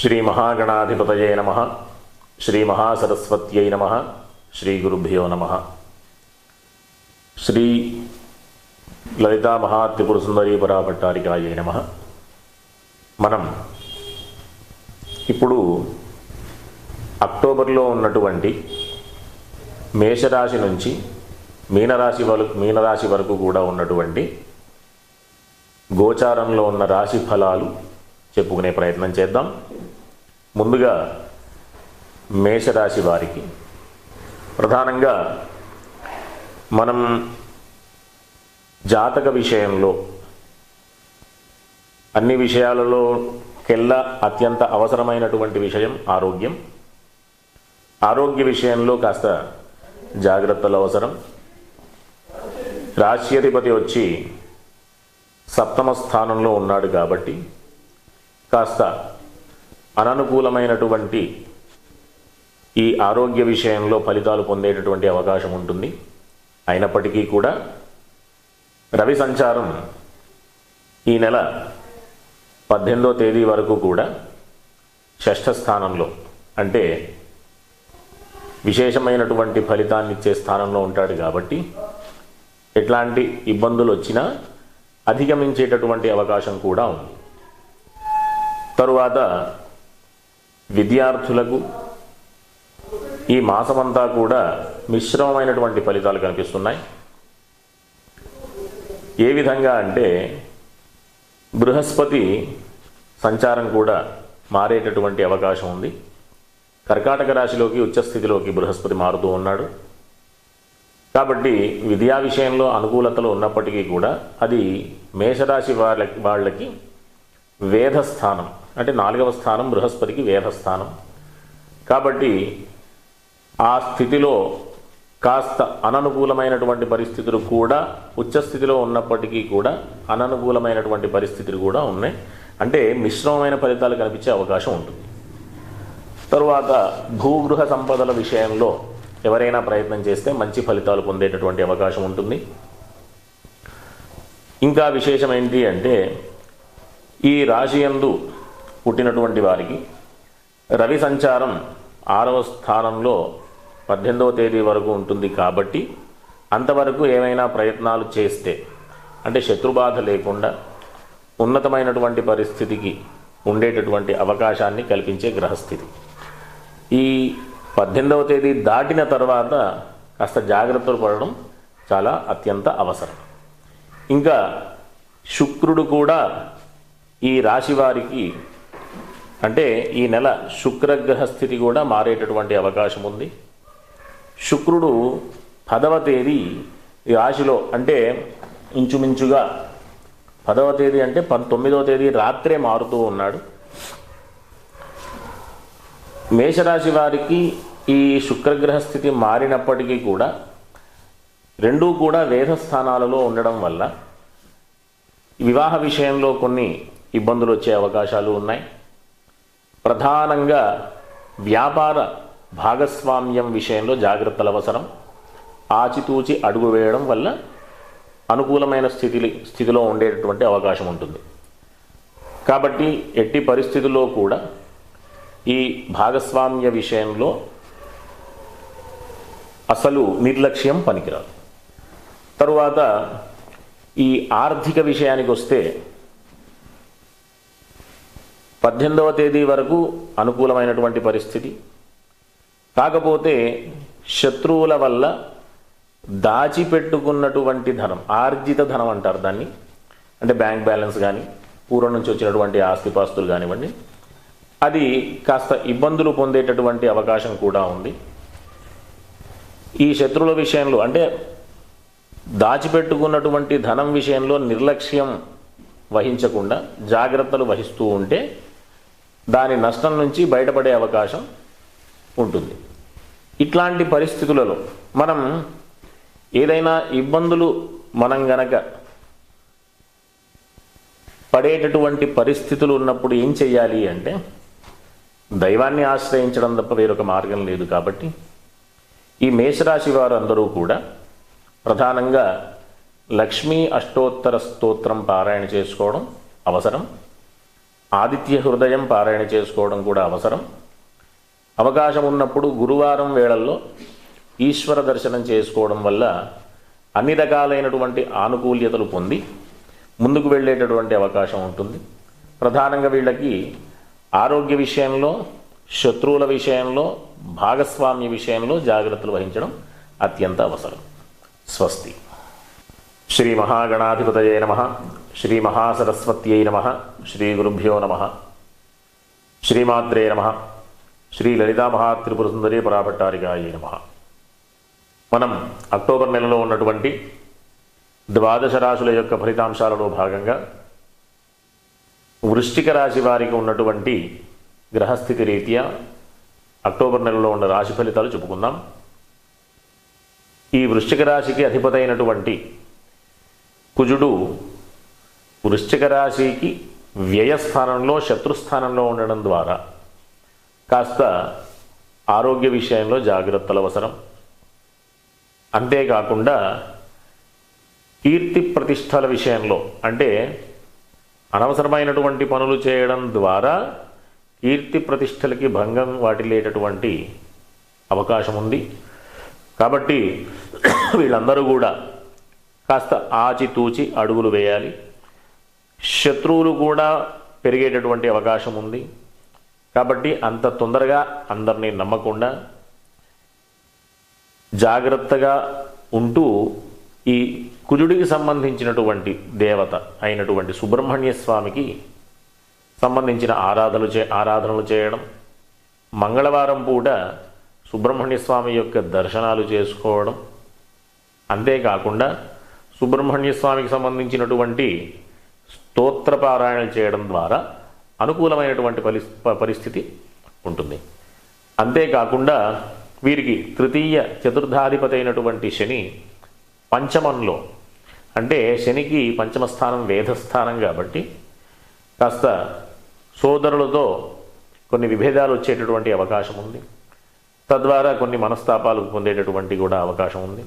శ్రీ మహాగణాధిపతయే నమ శ్రీ మహాసరస్వత్యై నమ శ్రీ గురుభ్యో నమ శ్రీ లలితా మహాత్రిపుర సుందరీ పరాభట్టారికాయే నమ మనం ఇప్పుడు అక్టోబర్లో ఉన్నటువంటి మేషరాశి నుంచి మీనరాశి వరకు మీనరాశి వరకు కూడా ఉన్నటువంటి గోచారంలో ఉన్న రాశి ఫలాలు చెప్పుకునే ప్రయత్నం చేద్దాం. ముందుగా మేషరాశి వారికి ప్రధానంగా మనం జాతక విషయంలో అన్ని విషయాలలో కెల్లా అత్యంత అవసరమైనటువంటి విషయం ఆరోగ్యం. ఆరోగ్య విషయంలో కాస్త జాగ్రత్తలు అవసరం. రాశ్యాధిపతి వచ్చి సప్తమ స్థానంలో ఉన్నాడు కాబట్టి కాస్త అననుకూలమైనటువంటి ఈ ఆరోగ్య విషయంలో ఫలితాలు పొందేటటువంటి అవకాశం ఉంటుంది. అయినప్పటికీ కూడా రవి సంచారం ఈ నెల పద్దెనిమిదో తేదీ వరకు కూడా షష్ఠ స్థానంలో అంటే విశేషమైనటువంటి ఫలితాన్ని ఇచ్చే స్థానంలో ఉంటాడు కాబట్టి ఎట్లాంటి ఇబ్బందులు వచ్చినా అధిగమించేటటువంటి అవకాశం కూడా ఉంది. తరువాత విద్యార్థులకు ఈ మాసమంతా కూడా మిశ్రమమైనటువంటి ఫలితాలు కనిపిస్తున్నాయి. ఏ విధంగా అంటే బృహస్పతి సంచారం కూడా మారేటటువంటి అవకాశం ఉంది. కర్కాటక రాశిలోకి ఉచ్చస్థితిలోకి బృహస్పతి మారుతూ ఉన్నాడు. కాబట్టి విద్యా విషయంలో అనుకూలతలు ఉన్నప్పటికీ కూడా అది మేషరాశి వాళ్ళకి వాళ్ళకి వేధస్థానం అంటే నాలుగవ స్థానం బృహస్పతికి వేధస్థానం కాబట్టి ఆ స్థితిలో కాస్త అననుకూలమైనటువంటి పరిస్థితులు కూడా ఉచ్చస్థితిలో ఉన్నప్పటికీ కూడా అననుకూలమైనటువంటి పరిస్థితులు కూడా ఉన్నాయి. అంటే మిశ్రమమైన ఫలితాలు కనిపించే అవకాశం ఉంటుంది. తరువాత భూగృహ సంపదల విషయంలో ఎవరైనా ప్రయత్నం చేస్తే మంచి ఫలితాలు పొందేటటువంటి అవకాశం ఉంటుంది. ఇంకా విశేషం ఏంటి అంటే ఈ రాశియందు పుట్టినటువంటి వారికి రవి సంచారం ఆరవ స్థానంలో పద్దెనిమిదవ తేదీ వరకు ఉంటుంది కాబట్టి అంతవరకు ఏమైనా ప్రయత్నాలు చేస్తే అంటే శత్రుబాధ లేకుండా ఉన్నతమైనటువంటి పరిస్థితికి ఉండేటటువంటి అవకాశాన్ని కల్పించే గ్రహస్థితి. ఈ పద్దెనిమిదవ తేదీ దాటిన తర్వాత కాస్త జాగ్రత్తలు పడడం చాలా అత్యంత అవసరం. ఇంకా శుక్రుడు కూడా ఈ రాశి వారికి అంటే ఈ నెల శుక్రగ్రహ స్థితి కూడా మారేటటువంటి అవకాశం ఉంది. శుక్రుడు పదవ తేదీ ఈ రాశిలో అంటే ఇంచుమించుగా పదవ తేదీ అంటే పంతొమ్మిదవ తేదీ రాత్రే మారుతూ ఉన్నాడు. మేషరాశి వారికి ఈ శుక్రగ్రహ స్థితి మారినప్పటికీ కూడా రెండూ కూడా వేద స్థానాలలో ఉండడం వల్ల వివాహ విషయంలో కొన్ని ఇబ్బందులు వచ్చే అవకాశాలు ఉన్నాయి. ప్రధానంగా వ్యాపార భాగస్వామ్యం విషయంలో జాగ్రత్తలు అవసరం. ఆచితూచి అడుగు వేయడం వల్ల అనుకూలమైన స్థితి స్థితిలో ఉండేటటువంటి అవకాశం ఉంటుంది. కాబట్టి ఎట్టి పరిస్థితుల్లో కూడా ఈ భాగస్వామ్య విషయంలో అసలు నిర్లక్ష్యం పనికిరాదు. తరువాత ఈ ఆర్థిక విషయానికి వస్తే పద్దెనిమిదవ తేదీ వరకు అనుకూలమైనటువంటి పరిస్థితి. కాకపోతే శత్రువుల వల్ల దాచిపెట్టుకున్నటువంటి ధనం ఆర్జిత ధనం అంటారు దాన్ని. అంటే బ్యాంక్ బ్యాలెన్స్ కానీ పూర్వం నుంచి వచ్చినటువంటి ఆస్తిపాస్తులు కానివ్వండి. అది కాస్త ఇబ్బందులు పొందేటటువంటి అవకాశం కూడా ఉంది. ఈ శత్రువుల విషయంలో అంటే దాచిపెట్టుకున్నటువంటి ధనం విషయంలో నిర్లక్ష్యం వహించకుండా జాగ్రత్తలు వహిస్తూ ఉంటే దాని నష్టం నుంచి బయటపడే అవకాశం ఉంటుంది. ఇట్లాంటి పరిస్థితులలో మనం ఏదైనా ఇబ్బందులు మనం గనక పడేటటువంటి పరిస్థితులు ఉన్నప్పుడు ఏం చెయ్యాలి అంటే దైవాన్ని ఆశ్రయించడం తప్ప వేరొక మార్గం లేదు కాబట్టి ఈ మేషరాశి వారు అందరూ కూడా ప్రధానంగా లక్ష్మీ అష్టోత్తర స్తోత్రం పారాయణ చేసుకోవడం అవసరం. ఆదిత్య హృదయం పారాయణ చేసుకోవడం కూడా అవసరం. అవకాశం ఉన్నప్పుడు గురువారం వేళల్లో ఈశ్వర దర్శనం చేసుకోవడం వల్ల అన్ని రకాలైనటువంటి ఆనుకూల్యతలు పొంది ముందుకు వెళ్ళేటటువంటి అవకాశం ఉంటుంది. ప్రధానంగా వీళ్ళకి ఆరోగ్య విషయంలో శత్రువుల విషయంలో భాగస్వామ్య విషయంలో జాగ్రత్తలు వహించడం అత్యంత అవసరం. స్వస్తి. శ్రీ మహాగణాధిపతయే నమ. శ్రీ మహాసరస్వత్యై నమ. శ్రీ గురుభ్యో నమ. శ్రీమాత్రే నమ. శ్రీ లలితా సుందరి పరాభట్టారికాయ నమ. మనం అక్టోబర్ నెలలో ఉన్నటువంటి ద్వాదశ రాశుల యొక్క ఫలితాంశాలలో భాగంగా వృష్టిక రాశి వారికి ఉన్నటువంటి గ్రహస్థితి రీత్యా అక్టోబర్ నెలలో ఉన్న రాశి ఫలితాలు చెప్పుకుందాం. ఈ వృశ్చిక రాశికి అధిపతైనటువంటి కుజుడు వృశ్చిక రాశికి వ్యయస్థానంలో శత్రుస్థానంలో ఉండడం ద్వారా కాస్త ఆరోగ్య విషయంలో జాగ్రత్తలు అవసరం. అంతేకాకుండా కీర్తి ప్రతిష్టల విషయంలో అంటే అనవసరమైనటువంటి పనులు చేయడం ద్వారా కీర్తి ప్రతిష్టలకి భంగం వాటిల్లేటటువంటి అవకాశం ఉంది. కాబట్టి వీళ్ళందరూ కూడా కాస్త ఆచితూచి అడుగులు వేయాలి. శత్రువులు కూడా పెరిగేటటువంటి అవకాశం ఉంది. కాబట్టి అంత తొందరగా అందరినీ నమ్మకుండా జాగ్రత్తగా ఉంటూ ఈ కుజుడికి సంబంధించినటువంటి దేవత అయినటువంటి సుబ్రహ్మణ్య స్వామికి సంబంధించిన ఆరాధనలు చే ఆరాధనలు చేయడం. మంగళవారం పూట సుబ్రహ్మణ్య స్వామి యొక్క దర్శనాలు చేసుకోవడం. అంతేకాకుండా సుబ్రహ్మణ్య స్వామికి సంబంధించినటువంటి స్తోత్రపారాయణ చేయడం ద్వారా అనుకూలమైనటువంటి పరి పరిస్థితి ఉంటుంది. అంతేకాకుండా వీరికి తృతీయ చతుర్థాధిపతి అయినటువంటి శని పంచమంలో అంటే శనికి పంచమ స్థానం వేధస్థానం కాబట్టి కాస్త సోదరులతో కొన్ని విభేదాలు వచ్చేటటువంటి అవకాశం ఉంది. తద్వారా కొన్ని మనస్తాపాలు పొందేటటువంటి కూడా అవకాశం ఉంది.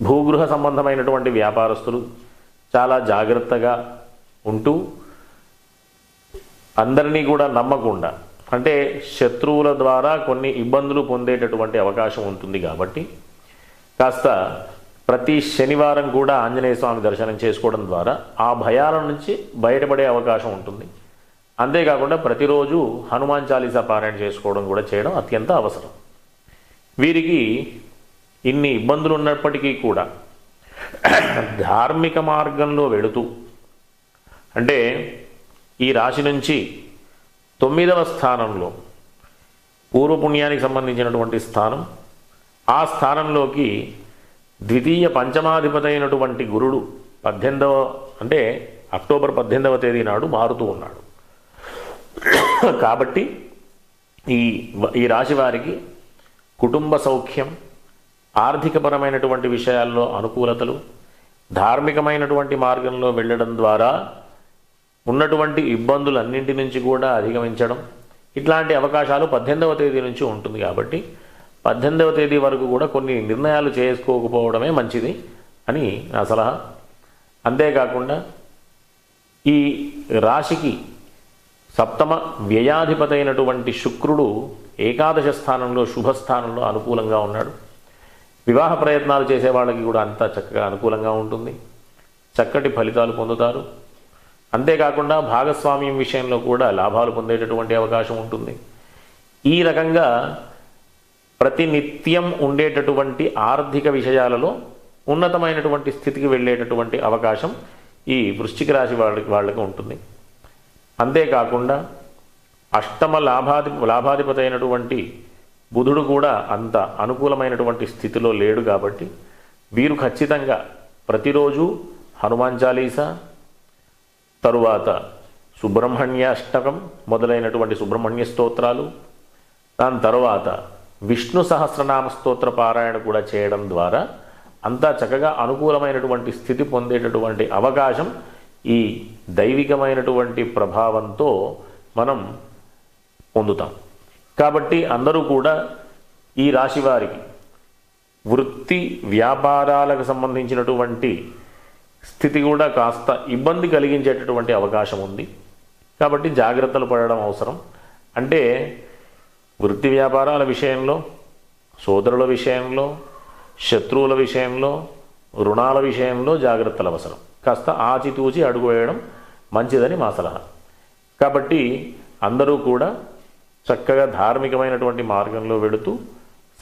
భూగృహ సంబంధమైనటువంటి వ్యాపారస్తులు చాలా జాగ్రత్తగా ఉంటూ అందరినీ కూడా నమ్మకుండా అంటే శత్రువుల ద్వారా కొన్ని ఇబ్బందులు పొందేటటువంటి అవకాశం ఉంటుంది కాబట్టి కాస్త ప్రతి శనివారం కూడా ఆంజనేయ స్వామి దర్శనం చేసుకోవడం ద్వారా ఆ భయాల నుంచి బయటపడే అవకాశం ఉంటుంది. అంతేకాకుండా ప్రతిరోజు హనుమాన్ చాలీసా పారాయణ చేసుకోవడం కూడా చేయడం అత్యంత అవసరం. వీరికి ఇన్ని ఇబ్బందులు ఉన్నప్పటికీ కూడా ధార్మిక మార్గంలో వెళుతూ అంటే ఈ రాశి నుంచి తొమ్మిదవ స్థానంలో పూర్వపుణ్యానికి సంబంధించినటువంటి స్థానం ఆ స్థానంలోకి ద్వితీయ పంచమాధిపతి అయినటువంటి గురుడు పద్దెనిమిదవ అంటే అక్టోబర్ పద్దెనిమిదవ తేదీ నాడు మారుతూ ఉన్నాడు. కాబట్టి ఈ ఈ రాశి వారికి కుటుంబ సౌఖ్యం ఆర్థికపరమైనటువంటి విషయాల్లో అనుకూలతలు ధార్మికమైనటువంటి మార్గంలో వెళ్ళడం ద్వారా ఉన్నటువంటి ఇబ్బందులన్నింటి నుంచి కూడా అధిగమించడం. ఇట్లాంటి అవకాశాలు పద్దెనిమిదవ తేదీ నుంచి ఉంటుంది కాబట్టి పద్దెనిమిదవ తేదీ వరకు కూడా కొన్ని నిర్ణయాలు చేసుకోకపోవడమే మంచిది అని నా సలహా. అంతేకాకుండా ఈ రాశికి సప్తమ వ్యయాధిపతి అయినటువంటి శుక్రుడు ఏకాదశ స్థానంలో శుభస్థానంలో అనుకూలంగా ఉన్నాడు. వివాహ ప్రయత్నాలు చేసే వాళ్ళకి కూడా అంతా చక్కగా అనుకూలంగా ఉంటుంది. చక్కటి ఫలితాలు పొందుతారు. అంతేకాకుండా భాగస్వామ్యం విషయంలో కూడా లాభాలు పొందేటటువంటి అవకాశం ఉంటుంది. ఈ రకంగా ప్రతినిత్యం ఉండేటటువంటి ఆర్థిక విషయాలలో ఉన్నతమైనటువంటి స్థితికి వెళ్ళేటటువంటి అవకాశం ఈ వృశ్చిక రాశి వాళ్ళకి వాళ్ళకి ఉంటుంది. అంతేకాకుండా అష్టమ లాభాధి లాభాధిపతి అయినటువంటి బుధుడు కూడా అంత అనుకూలమైనటువంటి స్థితిలో లేడు కాబట్టి వీరు ఖచ్చితంగా ప్రతిరోజు హనుమాన్ చాలీసా తరువాత సుబ్రహ్మణ్యాష్టకం మొదలైనటువంటి సుబ్రహ్మణ్య స్తోత్రాలు దాని తర్వాత విష్ణు సహస్రనామ స్తోత్ర పారాయణ కూడా చేయడం ద్వారా అంతా చక్కగా అనుకూలమైనటువంటి స్థితి పొందేటటువంటి అవకాశం ఈ దైవికమైనటువంటి ప్రభావంతో మనం పొందుతాం. కాబట్టి అందరూ కూడా ఈ రాశి వారికి వృత్తి వ్యాపారాలకు సంబంధించినటువంటి స్థితి కూడా కాస్త ఇబ్బంది కలిగించేటటువంటి అవకాశం ఉంది. కాబట్టి జాగ్రత్తలు పడడం అవసరం. అంటే వృత్తి వ్యాపారాల విషయంలో సోదరుల విషయంలో శత్రువుల విషయంలో రుణాల విషయంలో జాగ్రత్తలు అవసరం. కాస్త ఆచితూచి అడుగు వేయడం మంచిదని మా సలహా. కాబట్టి అందరూ కూడా చక్కగా ధార్మికమైనటువంటి మార్గంలో వెళుతూ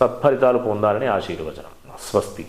సత్ఫలితాలు పొందాలని ఆశీర్వచనం. స్వస్తి.